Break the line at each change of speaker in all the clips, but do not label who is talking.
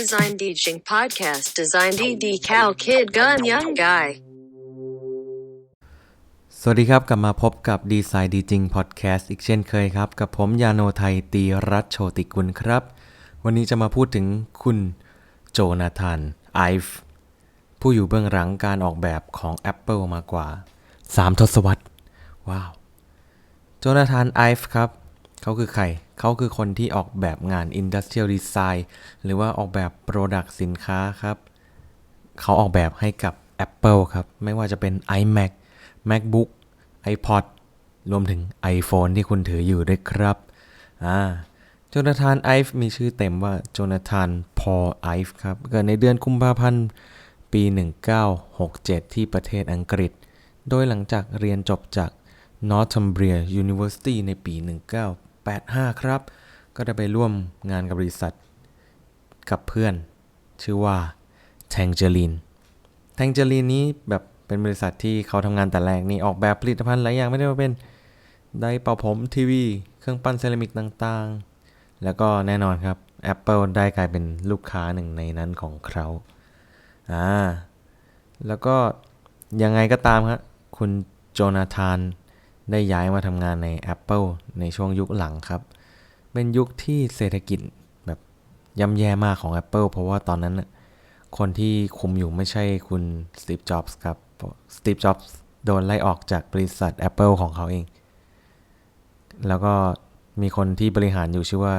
Design Teaching Podcast Design dd cal Kid Gun Young Guy
สวัสดีครับ กลับมาพบกับดีไซน์ดีจริงพอดแคสต์อีกเช่นเคยครับ กับผมยาโนไทยตีรัตโชติกุลครับ วันนี้จะมาพูดถึงคุณโจนาธานไอฟ์ผู้อยู่เบื้องหลังการออกแบบของ Apple มากว่า 3 ทศวรรษ ว้าว โจนาธานไอฟ์ครับ เขาคือใคร เขาคือคนที่ออกแบบงาน Industrial Design หรือว่าออกแบบ Product สินค้าครับ เขาออกแบบให้กับ Apple ครับ ไม่ว่าจะเป็น iMac MacBook iPod รวมถึง iPhone ที่คุณถืออยู่ด้วยครับ อ่าโจนาธานไอฟ์มีชื่อเต็มว่าโจนาธานพอไอฟ์ครับ เกิดในเดือนกุมภาพันธ์ปี 1967 ที่ประเทศอังกฤษ โดยหลังจากเรียนจบจาก Northumbria University ในปี 1985 ครับ ก็ได้ไปร่วมงานกับบริษัท กับเพื่อน ชื่อว่า Tangerine Tangerine นี้แบบเป็นบริษัทที่เขาทำงานแต่แรกนี่ออกแบบผลิตภัณฑ์หลายอย่างไม่ได้ว่าเป็นไดเป่าผมทีวี เครื่องปั้นเซรามิกต่างๆ แล้วก็แน่นอนครับ Apple ได้กลายเป็นลูกค้าหนึ่งในนั้นของเขาอ่าแล้วก็ยังไงก็ตามครับคุณโจนาธาน ได้ย้ายมาทำงานใน Apple ในช่วงยุคหลังครับ เป็นยุคที่เศรษฐกิจแบบย่ำแย่มากของ Apple เพราะว่าตอนนั้น คนที่คุมอยู่ไม่ใช่คุณสตีฟจ็อบส์ครับสตีฟจ็อบส์โดนไล่ออกจากบริษัท Apple ของเขาเอง แล้วก็มีคนที่บริหารอยู่ชื่อว่า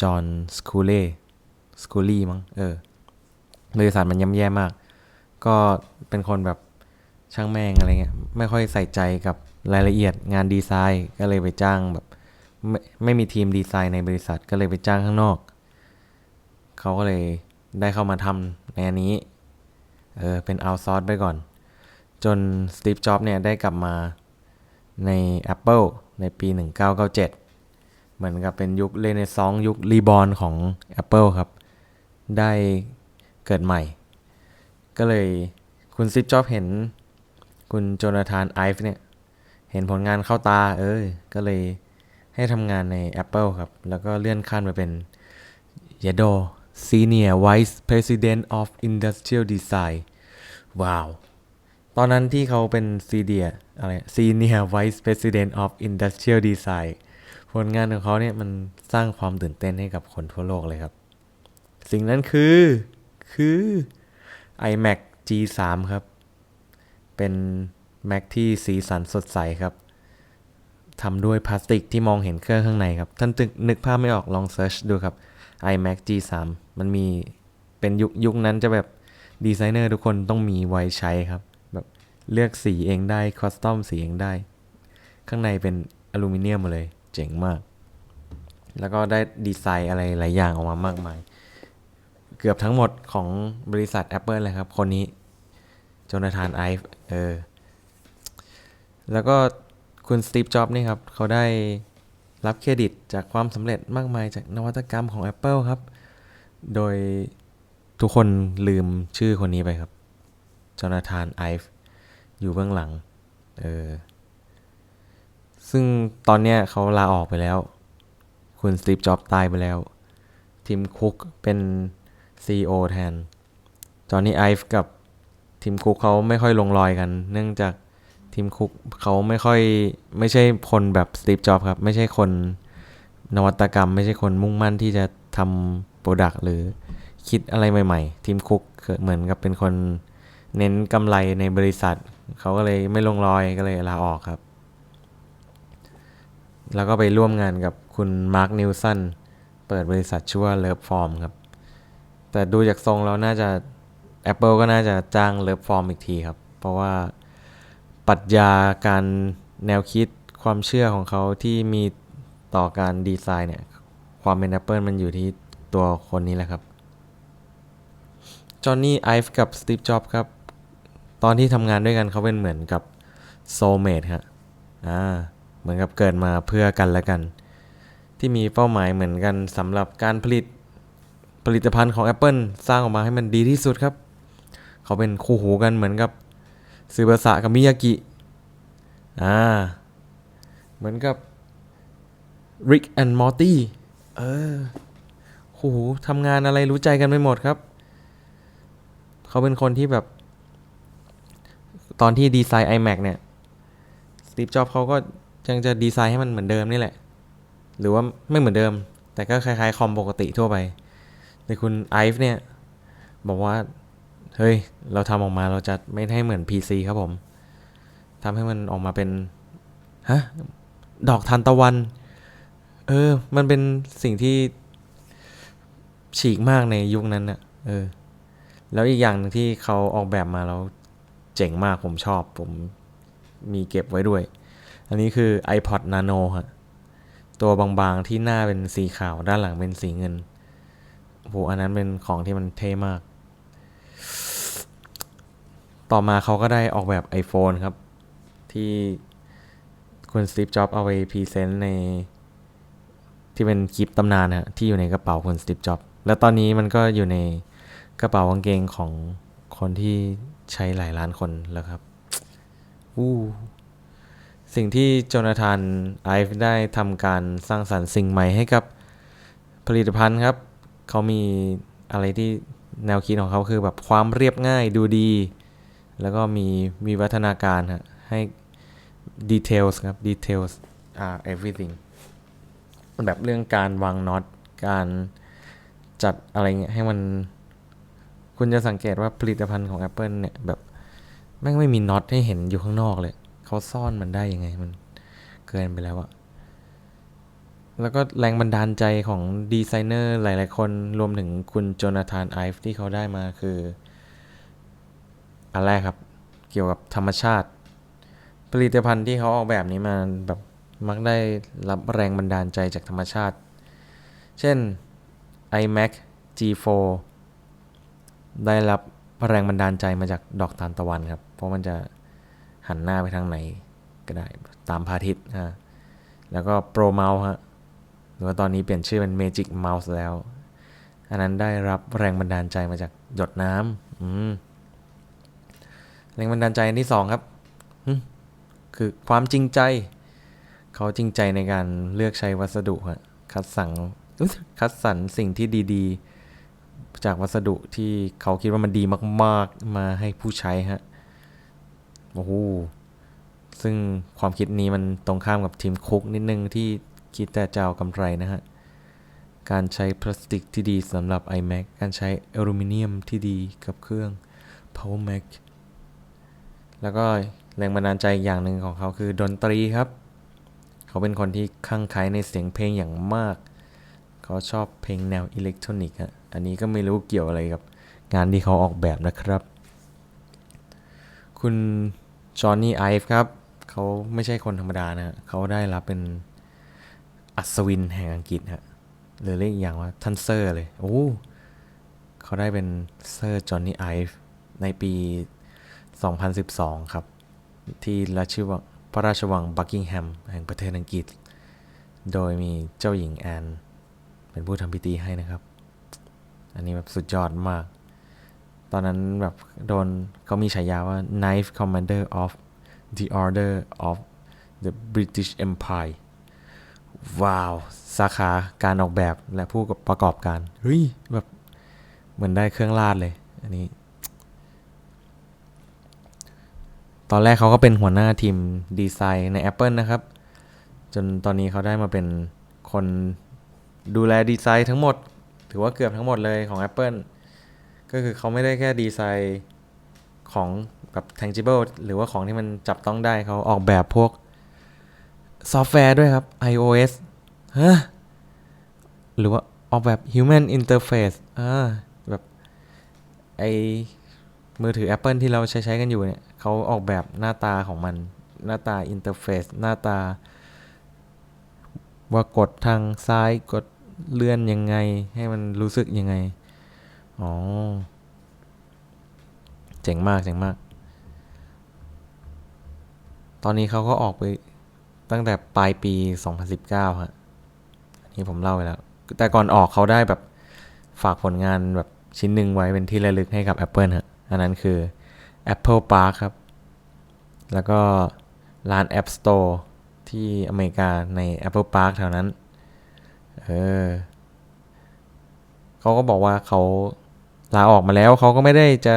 จอห์นสคูเล่สคูลี่มั้งเออบริษัทมันย่ำแย่มาก ก็เป็นคนแบบช่างแม่งอะไรเงี้ย ไม่ค่อยใส่ใจกับ รายละเอียดงานดีไซน์ก็เลยไปจ้างแบบไม่ไม่มีทีมดีไซน์ในบริษัทก็เลยไปจ้างข้างนอก เขาก็เลยได้เข้ามาทำในอันนี้ เออ เป็นเอาซอร์สไปก่อน จนสตีฟจ็อบเนี่ยได้กลับมาใน Apple ในปี 1997 เหมือนกับเป็นยุคเลเนซองยุครีบอ r ของ Apple ครับ ได้เกิดใหม่ ก็เลยคุณสตีฟจ็อบเห็นคุณโจนาธานไอฟ์เนี่ย เห็นผลงานเข้าตาเออก็เลยให้ทำงานใน Apple ครับ แล้วก็เลื่อนขั้นมาเป็นย a โด Senior Vice President of Industrial Design ว้าว ตอนนั้นที่เขาเป็น Senior อะไร Senior Vice President of Industrial Design ผลงานของเขาเนี่ยมันสร้างความตื่นเต้นให้กับคนทั่วโลกเลยครับ สิ่งนั้นคือคือ iMac G3 ครับ เป็น Mac ที่สีสันสดใสครับทำด้วยพลาสติกที่มองเห็นเครื่องข้างในครับ ท่านตึกนึกภาพไม่ออกลองเซิร์ชดูครับ iMac G3 มันมีเป็นยุคยุคนั้นจะแบบดีไซเนอร์ทุกคนต้องมีไว้ใช้ครับ แบบเลือกสีเองได้คอสตอมสีเองได้ ข้างในเป็นอลูมิเนียมมาเลยเจ๋งมาก แล้วก็ได้ดีไซน์อะไรหลายอย่างออกมามากมาย เกือบทั้งหมดของบริษัท Apple เลยครับ คนนี้โจนาธานไอฟ์เออ แล้วก็คุณสตีฟ จ็อบนี่ครับ เขาได้รับเครดิตจากความสำเร็จมากมายจากนวัตกรรมของ Apple ครับ โดยทุกคนลืมชื่อคนนี้ไปครับจอนาธานไอฟ์อยู่เบื้องหลัง เออ ซึ่งตอนเนี้ยเขาลาออกไปแล้ว คุณสตีฟ จ็อบตายไปแล้ว ทีมคุกเป็น CEO แทน จอห์นนี่ไอฟ์กับทีมคุกเขาไม่ค่อยลงรอยกัน เนื่องจาก ทีมคุกเขาไม่ค่อยไม่ใช่คนแบบสตีฟจ็อบครับ ไม่ใช่คนนวัตกรรม ไม่ใช่คนมุ่งมั่นที่จะทำโปรดักต์หรือคิดอะไรใหม่ๆ ทีมคุกเหมือนกับเป็นคนเน้นกำไรในบริษัท เขาก็เลยไม่ลงรอยก็เลยลาออกครับ แล้วก็ไปร่วมงานกับคุณมาร์คนิวสันเปิดบริษัทชื่อว่าเลิฟฟอร์มครับ แต่ดูจากทรงแล้วน่าจะ Apple ก็น่าจะจ้างเลิฟฟอร์มอีกทีครับ เพราะว่า ปรัชญาการแนวคิดความเชื่อของเขาที่มีต่อการดีไซน์เนี่ย ความเป็น Apple มันอยู่ที่ตัวคนนี้แหละครับ จอห์นนี่ไอฟ์กับสตีฟจ็อบครับ ตอนที่ทำงานด้วยกันเขาเป็นเหมือนกับโซเมดฮะอ่าเหมือนกับเกิดมาเพื่อกันและกัน ที่มีเป้าหมายเหมือนกันสำหรับการผลิตผลิตภัณฑ์ของ Apple สร้างออกมาให้มันดีที่สุดครับ เขาเป็นคู่หูกันเหมือนกับ ซูเบะสะกับมิยากิอ่าเหมือนกับ Rick and Morty เออโอ้โหทำงานอะไรรู้ใจกันไปหมดครับ เขาเป็นคนที่แบบ ตอนที่ดีไซน์ iMac เนี่ยสตีฟจ็อบเขาก็ยังจะดีไซน์ให้มันเหมือนเดิมนี่แหละ หรือว่าไม่เหมือนเดิม แต่ก็คล้ายๆ คอมปกติทั่วไป แต่คุณไอฟ์เนี่ย บอกว่า เฮ้ย เราทำออกมาเราจะไม่ให้เหมือน PC ครับผมทำให้มันออกมาเป็น ฮะ ดอกทานตะวัน เออ มันเป็นสิ่งที่ ฉีกมากในยุคนั้นน่ะเออ แล้วอีกอย่างนึงที่เขาออกแบบมาแล้วเจ๋งมากผมชอบ ผมมีเก็บไว้ด้วย อันนี้คือ iPod Nano ฮะ ตัวบางๆที่หน้าเป็นสีขาวด้านหลังเป็นสีเงินโหอันนั้นเป็นของที่มันเท่มาก ต่อมาเขาก็ได้ออกแบบ iPhone ครับ ที่คุณสตีฟจ็อบเอาไปพรีเซนต์ใน ที่เป็นคลิปตำนานนะที่อยู่ในกระเป๋าคุณสตีฟจ็อบแล้วตอนนี้มันก็อยู่ในกระเป๋ากางเกงของคนที่ใช้หลายล้านคนแล้วครับอู้สิ่งที่โจนาธานไอฟ์ได้ทำการสร้างสรรค์สิ่งใหม่ให้กับผลิตภัณฑ์ครับ เขามีอะไรที่แนวคิดของเขาคือแบบความเรียบง่ายดูดี แล้วก็มีมีวัฒนาการฮะให้ details ครับ details are everything แบบเรื่องการวางน็อต การจัดอะไรเงี้ยให้มัน คุณจะสังเกตว่าผลิตภัณฑ์ของ Apple เนี่ย แบบแม่งไม่มีน็อตให้เห็นอยู่ข้างนอกเลย เขาซ่อนมันได้ยังไงมันเกินไปแล้วอะแล้วก็แรงบันดาลใจของดีไซเนอร์หลาย ๆ คนรวมถึงคุณโจนาธานไอฟ์ที่เขาได้มาคือ อันแรกครับ เกี่ยวกับธรรมชาติ ผลิตภัณฑ์ที่เขาออกแบบนี้มาแบบมักได้รับแรงบันดาลใจจากธรรมชาติ เช่น iMac G4 ได้รับแรงบันดาลใจมาจากดอกทานตะวันครับ เพราะมันจะหันหน้าไปทางไหนก็ได้ตามพระอาทิตย์ฮะแล้วก็ Pro Mouse ฮะหรือว่าตอนนี้เปลี่ยนชื่อเป็น Magic Mouse แล้ว อันนั้นได้รับแรงบันดาลใจมาจากหยดน้ำอืม แรงบันดาลใจอันที่สองครับคือความจริงใจ เขาจริงใจในการเลือกใช้วัสดุฮะคัดสรรอุ๊ยคัดสรรสิ่งที่ดีๆ จากวัสดุที่เขาคิดว่ามันดีมาก ๆ มาให้ผู้ใช้ฮะโอ้โหซึ่งความคิดนี้มันตรงข้ามกับทีมคุกนิดนึงที่คิดแต่จะเอากำไรนะฮะ การใช้พลาสติกที่ดีสำหรับ iMac การใช้อลูมิเนียมที่ดีกับเครื่อง Power Mac แล้วก็แรงบันดาลใจอีกอย่างหนึ่งของเขาคือดนตรีครับ เขาเป็นคนที่คลั่งไคล้ในเสียงเพลงอย่างมาก เขาชอบเพลงแนวอิเล็กทรอนิกส์อันนี้ก็ไม่รู้เกี่ยวอะไรกับงานที่เขาออกแบบนะครับ คุณจอห์นนี่ไอฟ์ครับ เขาไม่ใช่คนธรรมดานะฮะเขาได้รับเป็นอัศวินแห่งอังกฤษฮะหรือเรียกอีกอย่างว่าท่านเซอร์เลย โอ้ เขาได้เป็นเซอร์จอห์นนี่ไอฟ์ในปี 2012 ครับ ที่ราชวังพระราชวังบักกิงแฮมแห่งประเทศอังกฤษ โดยมีเจ้าหญิงแอนเป็นผู้ทำพิธีให้นะครับ อันนี้แบบสุดยอดมาก ตอนนั้นแบบโดนเขามีฉายาว่า Knife Commander of the Order of the British Empire ว้าว สาขาการออกแบบและผู้ประกอบการ เฮ้ย แบบ เหมือนได้เครื่องราดเลย อันนี้ ตอนแรกเขาก็เป็นหัวหน้าทีมดีไซน์ใน Apple นะครับ จนตอนนี้เขาได้มาเป็นคนดูแลดีไซน์ทั้งหมด ถือว่าเกือบทั้งหมดเลยของ Apple ก็คือเขาไม่ได้แค่ดีไซน์ของแบบ tangible หรือว่าของที่มันจับต้องได้เขาออกแบบพวกซอฟต์แวร์ด้วยครับ iOS ฮะหรือว่าออกแบบ human interface อ่าแบบไอมือถือ Apple ที่เราใช้ใช้กันอยู่เนี่ย เขาออกแบบหน้าตาของมัน หน้าตาอินเทอร์เฟซหน้าตา ว่ากดทางซ้ายกดเลื่อนยังไง ให้มันรู้สึกยังไง อ๋อ เจ๋งมากเจ๋งมาก ตอนนี้เขาก็ออกไปตั้งแต่ปลายปี 2019 ฮะอันนี้ผมเล่าไปแล้ว แต่ก่อนออกเขาได้แบบฝากผลงานแบบชิ้นหนึ่งไว้เป็นที่ระลึกให้กับ Apple ฮะ อันนั้นคือ Apple Park ครับ แล้วก็ร้าน App Store ที่อเมริกาใน Apple Park แถวนั้น เออเขาก็บอกว่าเขาลาออกมาแล้วเขาก็ไม่ได้จะ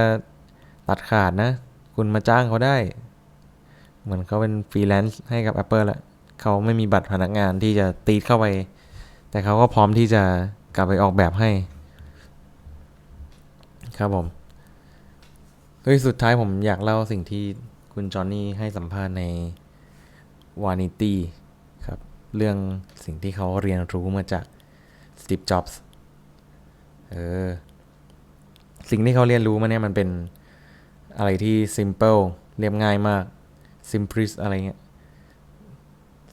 ตัดขาดนะ คุณมาจ้างเขาได้ เหมือนเขาเป็นฟรีแลนซ์ให้กับ Apple แหละเขาไม่มีบัตรพนักงานที่จะตีดเข้าไป แต่เขาก็พร้อมที่จะกลับไปออกแบบให้ ครับผม โดยสุดท้ายผมอยากเล่าสิ่งที่คุณจอห์นนี่ให้สัมภาษณ์ในวานิตี้ครับ เรื่องสิ่งที่เขาเรียนรู้มาจากสตีฟจ็อบส์เออสิ่งที่เขาเรียนรู้มาเนี่ยมันเป็นอะไรที่ simple เรียบง่ายมาก simplest อะไรเงี้ย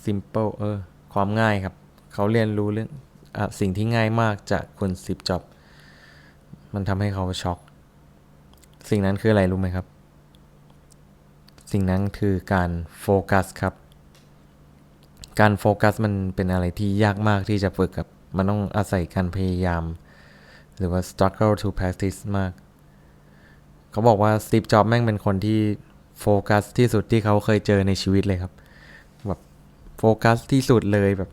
simple เออ ความง่ายครับ เขาเรียนรู้เรื่องอสิ่งที่ง่ายมากจากคุณสตีฟจ็อบส์มันทำให้เขาช็อก สิ่งนั้นคืออะไรรู้ไหมครับ สิ่งนั้นคือการโฟกัสครับ การโฟกัสมันเป็นอะไรที่ยากมากที่จะฝึกครับ มันต้องอาศัยการพยายาม หรือว่า struggle to practice มาก เขาบอกว่าสตีฟจ็อบแม่งเป็นคนที่โฟกัสที่สุดที่เขาเคยเจอในชีวิตเลยครับ แบบโฟกัสที่สุดเลยแบบ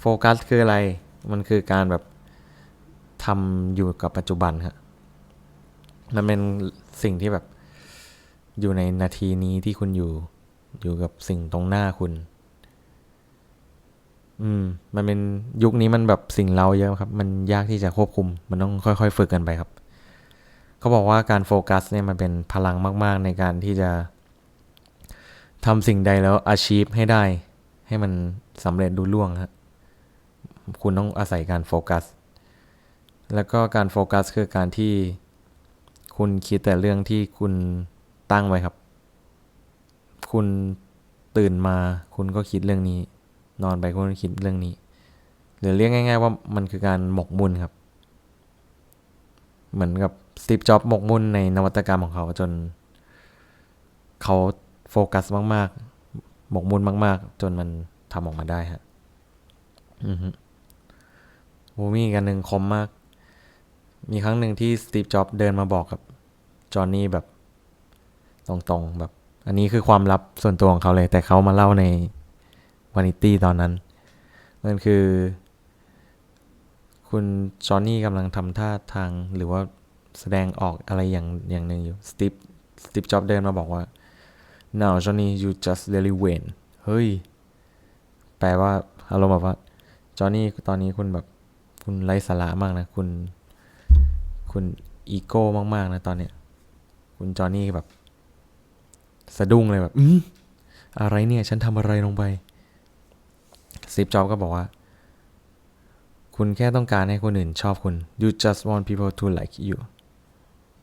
โฟกัสคืออะไร มันคือการแบบทำอยู่กับปัจจุบันครับ มันเป็นสิ่งที่แบบอยู่ในนาทีนี้ที่คุณอยู่ อยู่กับสิ่งตรงหน้าคุณ อืม มันเป็นยุคนี้มันแบบสิ่งเราเยอะครับ มันยากที่จะควบคุม มันต้องค่อยๆ ฝึกกันไปครับ เขาบอกว่าการโฟกัสเนี่ยมันเป็นพลังมาก ๆ ในการที่จะทำสิ่งใดแล้ว achieve ให้ได้ ให้มันสำเร็จดูล่วงฮะคุณต้องอาศัยการโฟกัส แล้วก็การโฟกัสคือการที่ คุณคิดแต่เรื่องที่คุณตั้งไว้ครับ คุณตื่นมาคุณก็คิดเรื่องนี้ นอนไปคุณก็คิดเรื่องนี้ หรือเรียกง่าย ๆ ว่ามันคือการหมกมุ่นครับ เหมือนกับสตีฟจ็อบหมกมุ่นในนวัตกรรมของเขาจน เขาโฟกัสมาก ๆ หมกมุ่นมาก ๆ จนมันทำออกมาได้ฮะอือฮึโอ้มีอีกอันหนึ่งคมมาก มีครั้งหนึ่งที่สตีฟจ็อบเดินมาบอกกับ จอห์นนี่แบบตรงๆแบบ อันนี้คือความลับส่วนตัวของเขาเลย แต่เขามาเล่าในวานิตี้ตอนนั้นมันคือ คุณจอห์นนี่กำลังทำท่าทางหรือว่าแสดงออกอะไรอย่างอย่างหนึ่งอยู่สตีฟสตีฟจ็อบเดินมาบอกว่า now Johnny you just really win เฮ้ย แปลว่าอารมณ์แบบว่าจอห์นนี่ตอนนี้คุณแบบคุณไร้สาระมากนะ คุณ คุณอีโก้มาก ๆ นะตอนเนี้ย คุณจอห์นนี่แบบ สะดุ้งเลยแบบ อืมอะไรเนี่ย ฉันทำอะไรลงไปซีฟจ็อบก็บอกว่า คุณแค่ต้องการให้คนอื่นชอบคุณ you just want people to like you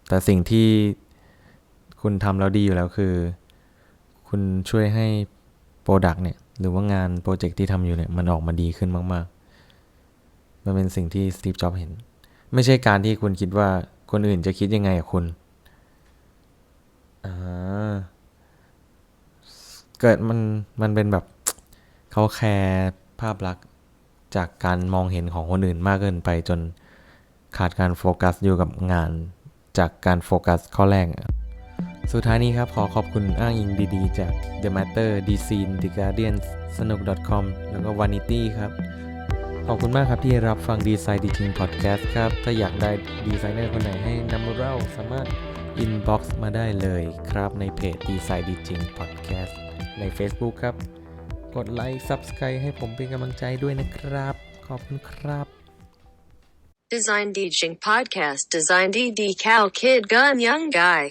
แต่สิ่งที่คุณทำแล้วดีอยู่แล้วคือ คุณช่วยให้โปรดักต์เนี่ย หรือว่างานโปรเจกต์ที่ทำอยู่เนี่ย มันออกมาดีขึ้นมาก ๆ มันเป็นสิ่งที่สตีฟจ็อบเห็น ไม่ใช่การที่คุณคิดว่าคนอื่นจะคิดยังไงกับคุณ อ่า เกิดมันมันเป็นแบบ เขาแคร์ภาพลักษณ์จากการมองเห็นของคนอื่นมากเกินไปจนขาดการโฟกัสอยู่กับงานจากการโฟกัสข้อแรกอะสุดท้ายนี้ครับขอขอบคุณอ้างอิงดีๆ จาก The Matter d c n The Guardian สนุก .com แล้วก็ Vanity ครับ ขอบคุณมากครับที่รับฟังดีไซน์ดีจริงพอดแคสต์ครับ ถ้าอยากได้ดีไซเนอร์คนไหนให้นำมาเล่าสามารถ inbox มาได้เลยครับในเพจดีไซน์ดีจริงพอดแคสต์ใน Facebook ครับ กดไลค์ Subscribe ให้ผมเป็นกำลังใจด้วยนะครับ ขอบคุณครับ
Design Teaching Podcast Design D Cal Kid Gun Young Guy